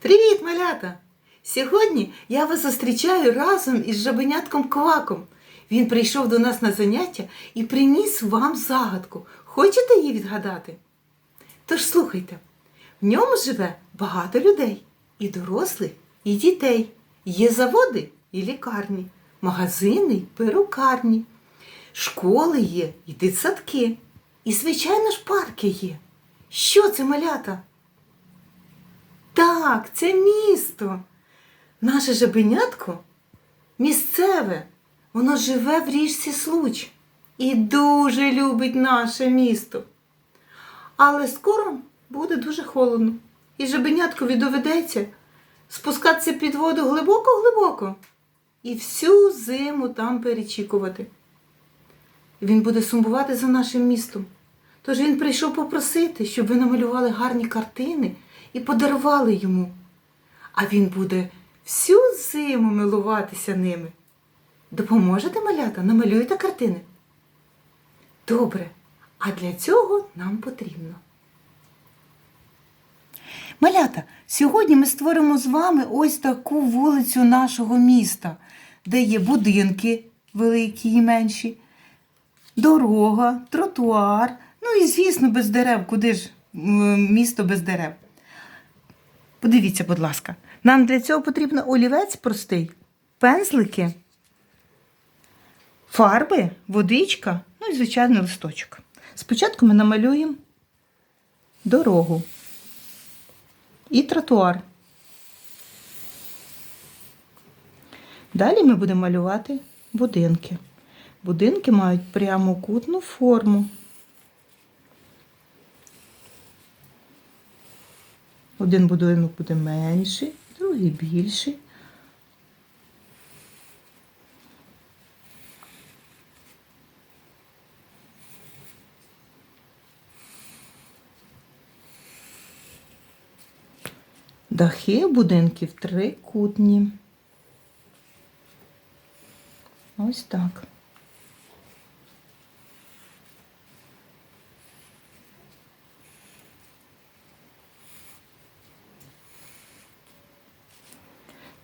Привіт, малята! Сьогодні я вас зустрічаю разом із жабенятком Кваком. Він прийшов до нас на заняття і приніс вам загадку. Хочете її відгадати? Тож слухайте, в ньому живе багато людей, і дорослих, і дітей. Є заводи і лікарні, магазини й перукарні, школи є і дитсадки. І, звичайно ж, парки є. Що це малята? Так, це місто. Наше жабенятко місцеве. Воно живе в річці Случ і дуже любить наше місто. Але скоро буде дуже холодно. І жабеняткові доведеться спускатися під воду глибоко-глибоко і всю зиму там перечікувати. Він буде сумбувати за нашим містом. Тож він прийшов попросити, щоб ви намалювали гарні картини і подарували йому. А він буде всю зиму милуватися ними. Допоможете малята, намалюєте картини? Добре, а для цього нам потрібно. Малята, сьогодні ми створимо з вами ось таку вулицю нашого міста, де є будинки великі і менші, дорога, тротуар, ну і, звісно, без дерев. Куди ж місто без дерев? Подивіться, будь ласка, нам для цього потрібен олівець простий, пензлики, фарби, водичка, ну і, звичайно, листочок. Спочатку ми намалюємо дорогу і тротуар. Далі ми будемо малювати будинки. Будинки мають прямокутну форму. Один будинок буде менший, другий більший. Дахи будинків трикутні. Ось так.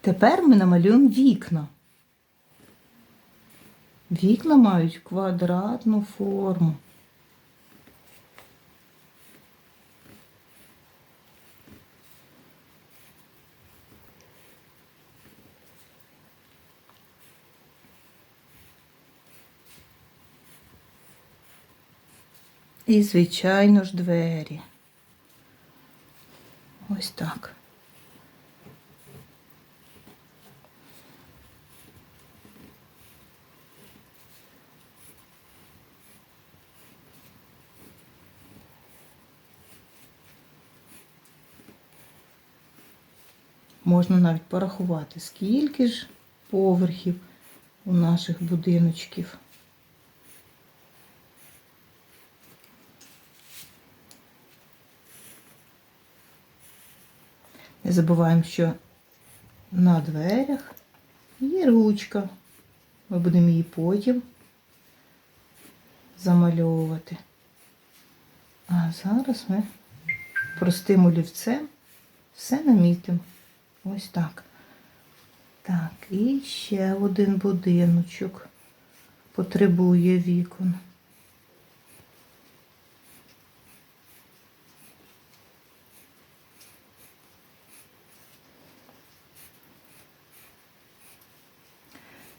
Тепер ми намалюємо вікна. Вікна мають квадратну форму. І, звичайно ж, двері. Ось так. Можна навіть порахувати, скільки ж поверхів у наших будиночків. Не забуваємо, що на дверях є ручка. Ми будемо її потім замальовувати. А зараз ми простим олівцем все намітимо. Ось так. Так, і ще один будиночок потребує вікон.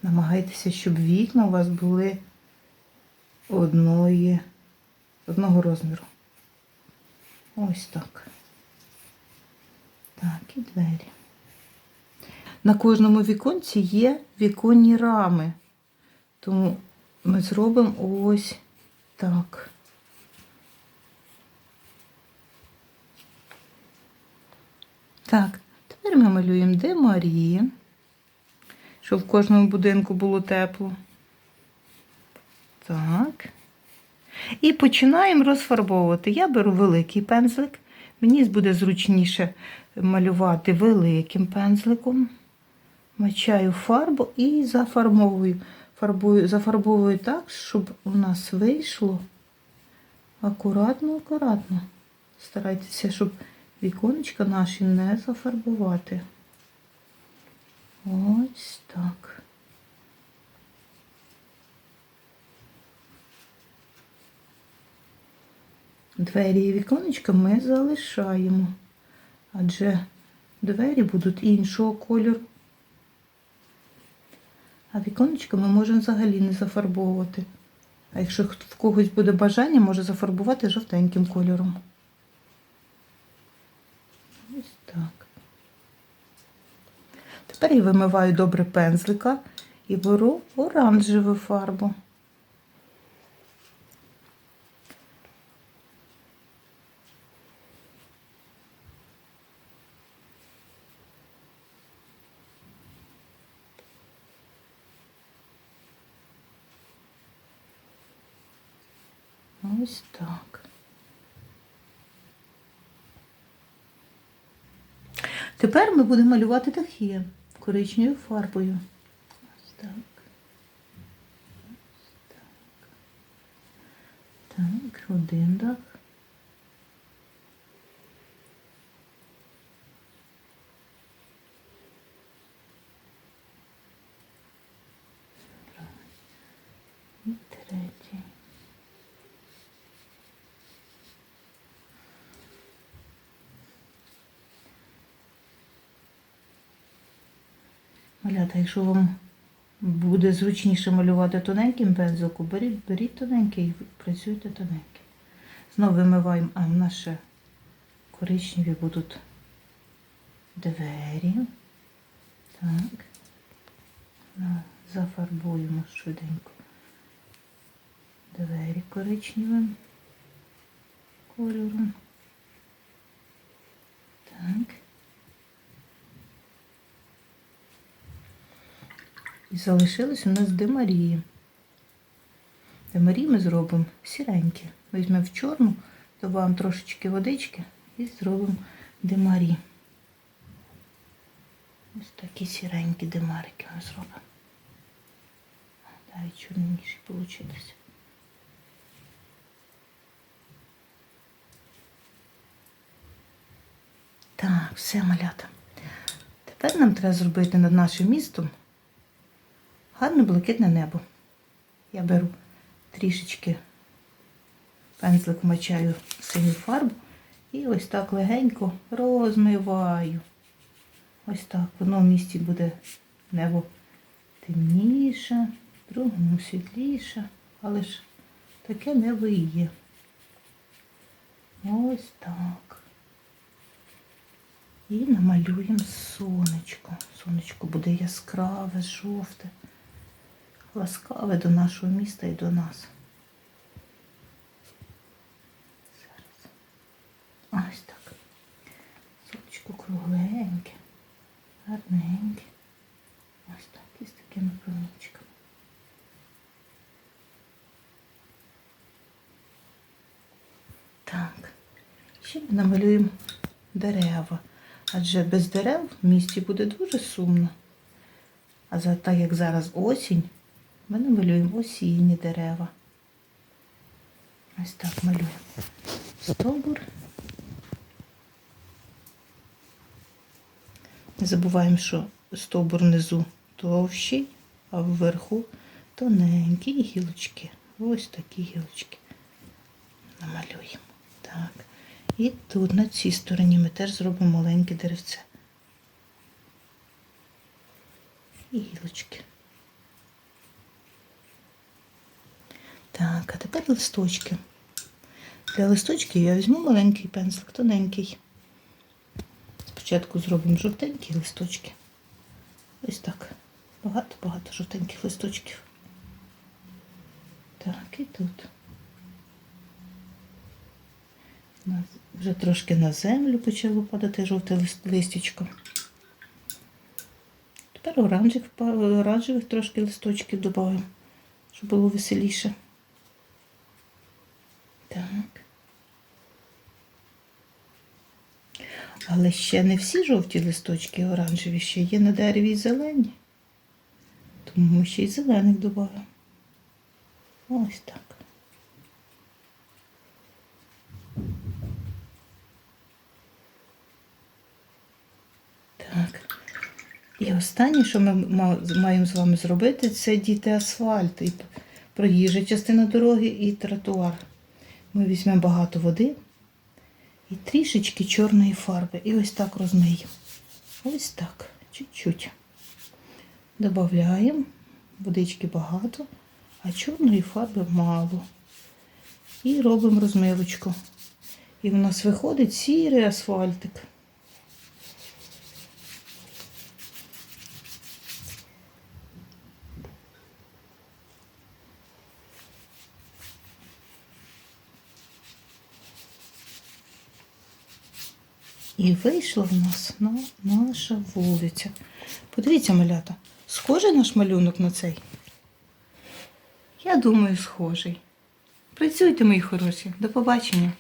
Намагайтеся, щоб вікна у вас були одної, одного розміру. Ось так. Так, і двері. На кожному віконці є віконні рами. Тому ми зробимо ось так. Так, тепер ми малюємо де Марії, щоб в кожному будинку було тепло. Так. І починаємо розфарбовувати. Я беру великий пензлик. Мені буде зручніше малювати великим пензликом. Мачаю фарбу і зафарбовую. Фарбую, зафарбовую так, щоб у нас вийшло акуратно-акуратно. Старайтеся, щоб віконечка наші не зафарбувати. Ось так. Двері і віконечка ми залишаємо, адже двері будуть іншого кольору. А віконечко ми можемо взагалі не зафарбовувати. А якщо в когось буде бажання, може зафарбувати жовтеньким кольором. Ось так. Тепер я вимиваю добре пензлика і беру оранжеву фарбу. Ось так. Тепер ми будемо малювати дахи коричневою фарбою. Ось так. Ось так. Так, один дах. І третій. Малята, якщо вам буде зручніше малювати тоненьким пензликом, беріть, беріть тоненький і працюйте тоненьким. Знову вимиваємо, а ще коричневі будуть двері. Так. Зафарбуємо швиденько двері коричневим кольором. Так. І залишились у нас демарії. Демарії ми зробимо сіренькі. Візьмемо в чорну, додаємо трошечки водички і зробимо демарі. Ось такі сіренькі демарики ми зробимо. Навіть чорніші получилися. Так, все малята. Тепер нам треба зробити над нашим містом гарне блакитне небо. Я беру трішечки пензлик вмочаю синю фарбу і ось так легенько розмиваю. Ось так. В одному місці буде небо темніше, в другому світліше, але ж таке небо і є. Ось так. І намалюємо сонечко. Сонечко буде яскраве, жовте, ласкаве до нашого міста і до нас. Зараз. Ось так. Сонечко кругленьке, гарненьке. Ось так, із такими промінчиками. Так. Ще намалюємо дерева. Адже без дерев в місті буде дуже сумно. А за так як зараз осінь, ми намалюємо осінні дерева. Ось так малюємо. Стовбур. Не забуваємо, що стовбур внизу товщий, а вверху тоненькі гілочки. Ось такі гілочки. Намалюємо. Так. І тут на цій стороні ми теж зробимо маленьке деревце. І гілочки. Так, а тепер листочки. Для листочків я візьму маленький пензлик, тоненький. Спочатку зробимо жовтенькі листочки. Ось так. Багато-багато жовтеньких листочків. Так, і тут. Вже трошки на землю почало падати жовте лист- листячко. Тепер оранжевих, оранжевих трошки листочків додаємо, щоб було веселіше. Але ще не всі жовті листочки оранжеві ще є на дереві і зелені. Тому ми ще й зелених додаємо. Ось так. Так. І останнє, що ми маємо з вами зробити, це діти асфальт, проїжджа частина дороги і тротуар. Ми візьмемо багато води і трішечки чорної фарби. І ось так розмиємо. Ось так, чуть-чуть. Добавляємо водички багато, а чорної фарби мало. І робимо розмивочку. І в нас виходить сірий асфальтик. І вийшла в нас на наша вулиця. Подивіться, малята, схожий наш малюнок на цей? Я думаю, схожий. Працюйте, мої хороші. До побачення.